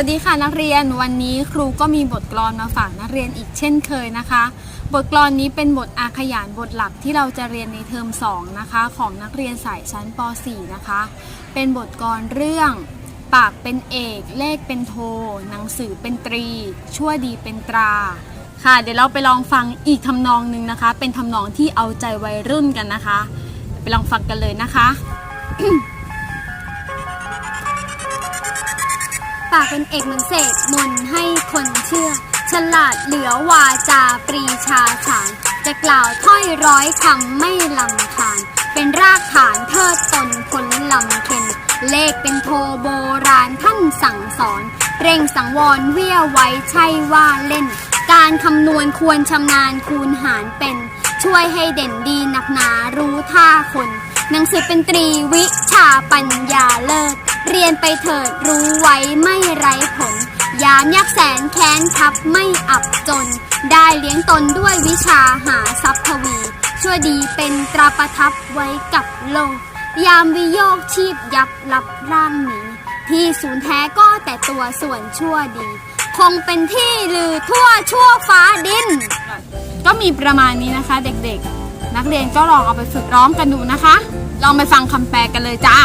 วัสดีค่ะนักเรียนวันนี้ครูก็มีบทกลอนมาฝากนักเรียนอีกเช่นเคยนะคะ บทกลอนนี้เป็นบทอาขยานบทหลักที่เราจะเรียนในเทอม2นะคะของนักเรียนสายชั้นป .4 นะคะ เป็นบทกลอนเรื่อง ปากเป็นเอก เลขเป็นโท หนังสือเป็นตรี ชั่วดีเป็นตรา ค่ะ เดี๋ยวเราไปลองฟังอีกทำนองหนึ่งนะคะ เป็นทำนองที่เอาใจวัยรุ่นกันนะคะ ไปลองฟังกันเลยนะคะ ปากเป็นเอกเหมือนเสกมนให้คนเชื่อ ฉลาดเหลือวาจาปรีชาฉาน จะกล่าวถ้อยร้อยคำไม่ลำคาญ เป็นรากฐานเทิดตนคนลำเค็นเลขเป็นโทโบราณท่านสั่งสอน เร่งสังวรเวียไว้ใช่ว่าเล่น การคำนวณควรชำนาญคูณหารเป็น ช่วยให้เด่นดีหนักหนารู้ท่าคน หนังสือเป็นตรีวิชาปัญญาเลิศเรียนไปเถิดรู้ไว้ไม่ไร้ผล ยามยักแสนแค้นทับไม่อับจน ได้เลี้ยงตนด้วยวิชาหาทรัพย์ทวีช่วยดีเป็นตราประทับไว้กับโลก ยามวิโยคชีพยับลับร่างหนีที่ศูนย์แท้ก็แต่ตัวส่วนชั่วดี คงเป็นที่ลือทั่วชั่วฟ้าดิน ก็มีประมาณนี้นะคะเด็กๆ นักเรียนก็ลองเอาไปฝึกร้องกันดูนะคะ ลองไปฟังคำแปลกันเลยจ้า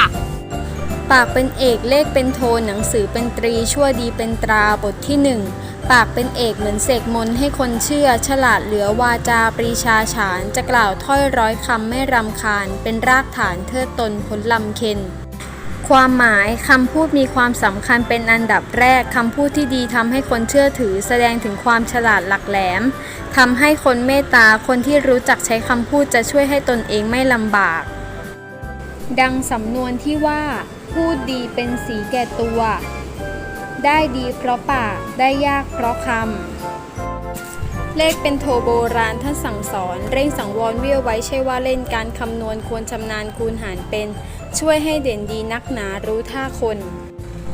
ปากเป็นเอกเลขเป็นโทหนังสือเป็นตรีชั่วดีเป็นตราบทที่หนึ่งปากเป็นเอกเหมือนเสกมนให้คนเชื่อ ฉลาดเหลือวาจาปรีชาฉาน จะกล่าวถ้อยร้อยคำไม่รำคาญ เป็นรากฐานเทิดตนพ้นลำเค็น ความหมายคำพูดมีความสำคัญเป็นอันดับแรกคำพูดที่ดีทำให้คนเชื่อถือแสดงถึงความฉลาดหลักแหลมทำให้คนเมตตาคนที่รู้จักใช้คำพูดจะช่วยให้ตนเองไม่ลำบาก ดังสำนวนที่ว่า พูดดีเป็นสีแก่ตัว ได้ดีเพราะปาก ได้ยากเพราะคำ เลขเป็นโทโบราณท่านสั่งสอน เร่งสังวรเวียไว้ใช่ว่าเล่นการคำนวณควรชำนาญคูณหารเป็น ช่วยให้เด่นดีนักหนารู้ท่าคน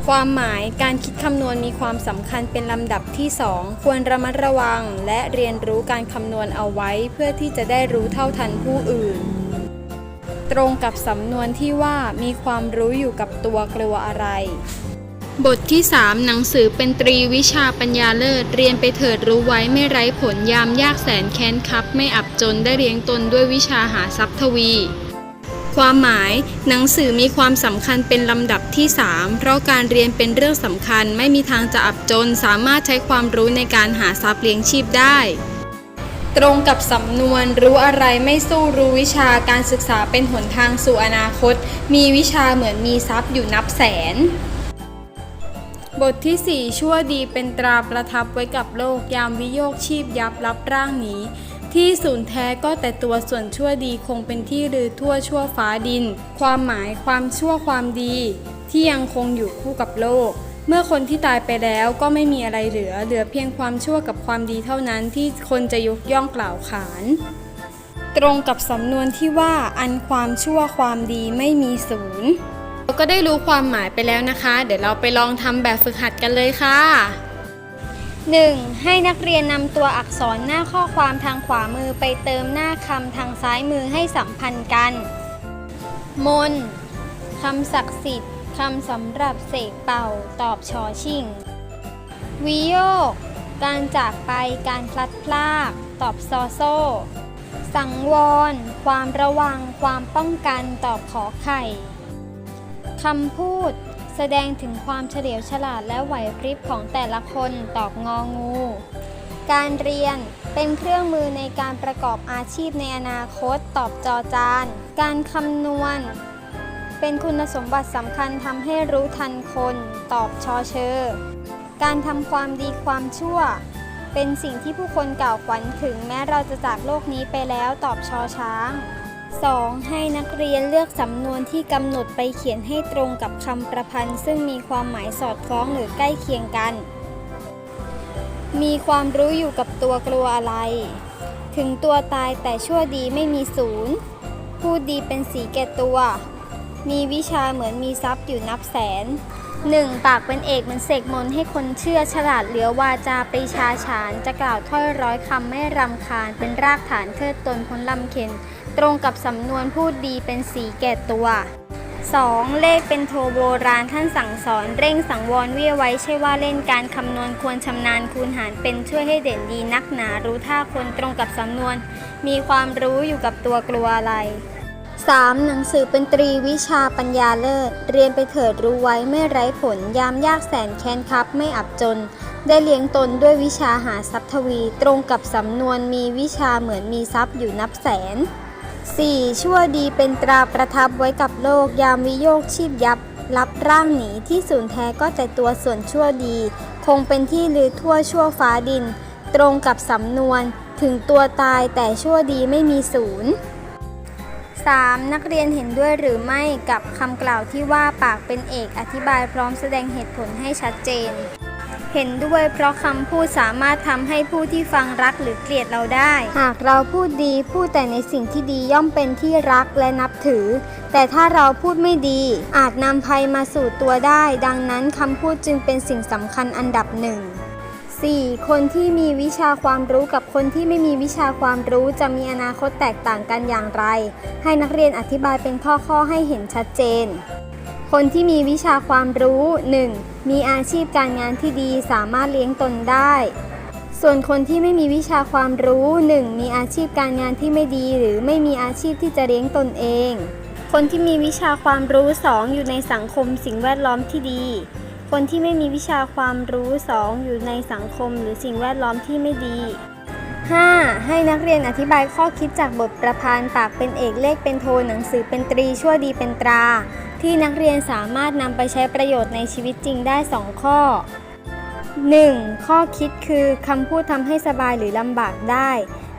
ความหมายการคิดคำนวณมีความสำคัญเป็นลำดับที่ 2 ควรระมัดระวัง และเรียนรู้การคำนวณเอาไว้เพื่อที่จะได้รู้เท่าทันผู้อื่น ตรงกับสำนวนที่ว่ามีความรู้อยู่กับตัวกลัวอะไร บทที่ 3 หนังสือเป็นตรีวิชาปัญญาเลิศ เรียนไปเถิดรู้ไว้ไม่ไร้ผลยามยากแสนแค้นครับ ไม่อับจนได้เลี้ยงตนด้วยวิชาหาทรัพย์ทวี ความหมาย หนังสือมีความสำคัญเป็นลำดับที่ 3 เพราะการเรียนเป็นเรื่องสำคัญไม่มีทางจะอับจนสามารถใช้ความรู้ในการหาทรัพย์เลี้ยงชีพได้ ตรงกับสำนวนรู้อะไรไม่สู้รู้วิชาการศึกษาเป็นหนทางสู่อนาคต มีวิชาเหมือนมีทรัพย์อยู่นับแสน บทที่ 4 ชั่วดีเป็นตราประทับไว้กับโลกยามวิโยคชีพยับรับร่างหนีที่ศูนย์แท้ก็แต่ตัวส่วนชั่วดีคงเป็นที่ลือทั่วชั่วฟ้าดิน ความหมายความชั่วความดี ที่ยังคงอยู่คู่กับโลก เมื่อคนที่ตายไปแล้วก็ไม่มีอะไรเหลือ เหลือเพียงความชั่วกับความดีเท่านั้นที่คนจะยกย่องกล่าวขาน ตรงกับสำนวนที่ว่าอันความชั่วความดีไม่มีศูนย์ เราก็ได้รู้ความหมายไปแล้วนะคะ เดี๋ยวเราไปลองทำแบบฝึกหัดกันเลยค่ะ 1. ให้นักเรียนนำตัวอักษรหน้าข้อความทางขวามือไปเติมหน้าคำทางซ้ายมือให้สัมพันธ์กัน มนคำศักดิ์สิทธิ์คำสำหรับเสกเป่า ตอบชอชิงวิโยคการจากไปการพลัดพราก ตอบซอโซ สังวร ความระวัง ความป้องกัน ตอบขอไข่ คำพูด แสดงถึงความเฉลียวฉลาดและไหวพริบของแต่ละคนตอบงองู การเรียนเป็นเครื่องมือในการประกอบอาชีพในอนาคตตอบจอจาน การคำนวณ เป็นคุณสมบัติสำคัญทำให้รู้ทันคน ตอบชอเชอ การทำความดีความชั่ว เป็นสิ่งที่ผู้คนกล่าวขวัญถึงแม้เราจะจากโลกนี้ไปแล้วตอบชอช้าง 2. ให้นักเรียนเลือกสำนวนที่กำหนดไปเขียนให้ตรงกับคำประพันธ์ ซึ่งมีความหมายสอดคล้องหรือใกล้เคียงกัน มีความรู้อยู่กับตัวกลัวอะไร ถึงตัวตายแต่ชั่วดีไม่มีศูนย์ พูดดีเป็นสีแก่ตัว มีวิชาเหมือนมีทรัพย์อยู่นับแสน 1. ปากเป็นเอกเหมือนเสกมนให้คนเชื่อฉลาดเหลือวาจาปรีชาฉานจะกล่าวถ้อยร้อยคำไม่รำคาญ เป็นรากฐานเทิดตนพ้นลำเค็นตรงกับสำนวนพูดดีเป็นสีแก่ตัว 2. เลขเป็นโทโบราณท่านสั่งสอน เร่งสังวรเวียไว้ใช่ว่าเล่นการคำนวณควรชำนาญคูณหารเป็นช่วยให้เด่นดีนักหนารู้ท่าคนตรงกับสำนวน มีความรู้อยู่กับตัวกลัวอะไร 3. หนังสือเป็นตรีวิชาปัญญาเลิศ เรียนไปเถิดรู้ไว้ไม่ไร้ผล ยามยากแสนแค้นครับไม่อับจน ได้เลี้ยงตนด้วยวิชาหาทรัพย์ทวี ตรงกับสำนวนมีวิชาเหมือนมีทรัพย์อยู่นับแสน 4. ชั่วดีเป็นตราประทับไว้กับโลก ยามวิโยคชีพยับ รับร่างหนีที่สูญแท้ก็แต่ตัวส่วนชั่วดี คงเป็นที่ลือทั่วชั่วฟ้าดิน ตรงกับสำนวน ถึงตัวตายแต่ชั่วดีไม่มีศูนย์ 3. นักเรียนเห็นด้วยหรือไม่กับคำกล่าวที่ว่าปากเป็นเอกอธิบายพร้อมแสดงเหตุผลให้ชัดเจน เห็นด้วยเพราะคำพูดสามารถทำให้ผู้ที่ฟังรักหรือเกลียดเราได้ หากเราพูดดีพูดแต่ในสิ่งที่ดีย่อมเป็นที่รักและนับถือ แต่ถ้าเราพูดไม่ดี อาจนำภัยมาสู่ตัวได้ ดังนั้นคำพูดจึงเป็นสิ่งสำคัญอันดับหนึ่ง 4. คนที่มีวิชาความรู้กับคนที่ไม่มีวิชาความรู้จะมีอนาคตแตกต่างกันอย่างไร ให้นักเรียนอธิบายเป็นข้อๆให้เห็นชัดเจน คนที่มีวิชาความรู้ 1. มีอาชีพการงานที่ดีสามารถเลี้ยงตนได้ ส่วนคนที่ไม่มีวิชาความรู้ 1. มีอาชีพการงานที่ไม่ดี หรือไม่มีอาชีพที่จะเลี้ยงตนเอง คนที่มีวิชาความรู้ 2. อยู่ในสังคมสิ่งแวดล้อมที่ดี คนที่ไม่มีวิชาความรู้ 2. อยู่ในสังคมหรือสิ่งแวดล้อมที่ไม่ดี 5. ให้นักเรียนอธิบายข้อคิดจากบทประพันธ์ปากเป็นเอกเลขเป็นโทหนังสือเป็นตรีชั่วดีเป็นตรา ที่นักเรียนสามารถนำไปใช้ประโยชน์ในชีวิตจริงได้ 2 ข้อ 1. ข้อคิดคือคำพูดทำให้สบายหรือลำบากได้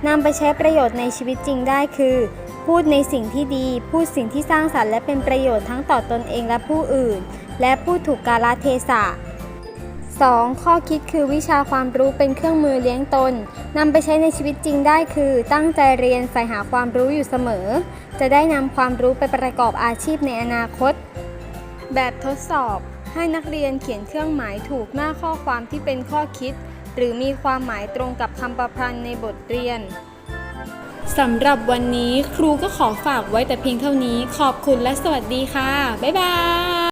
นำไปใช้ประโยชน์ในชีวิตจริงได้คือ พูดในสิ่งที่ดี พูดสิ่งที่สร้างสรรค์และเป็นประโยชน์ทั้งต่อตนเองและผู้อื่น และพูดถูกกาลเทศะ 2. ข้อคิดคือวิชาความรู้เป็นเครื่องมือเลี้ยงตนนำไปใช้ในชีวิตจริงได้คือ ตั้งใจเรียนใฝ่หาความรู้อยู่เสมอ จะได้นำความรู้ไปประกอบอาชีพในอนาคต แบบทดสอบ ให้นักเรียนเขียนเครื่องหมายถูกหน้าข้อความที่เป็นข้อคิด หรือมีความหมายตรงกับคำประพันธ์ในบทเรียนสำหรับวันนี้ครูก็ขอฝากไว้แต่เพียงเท่านี้ขอบคุณและสวัสดีค่ะ บ๊ายบาย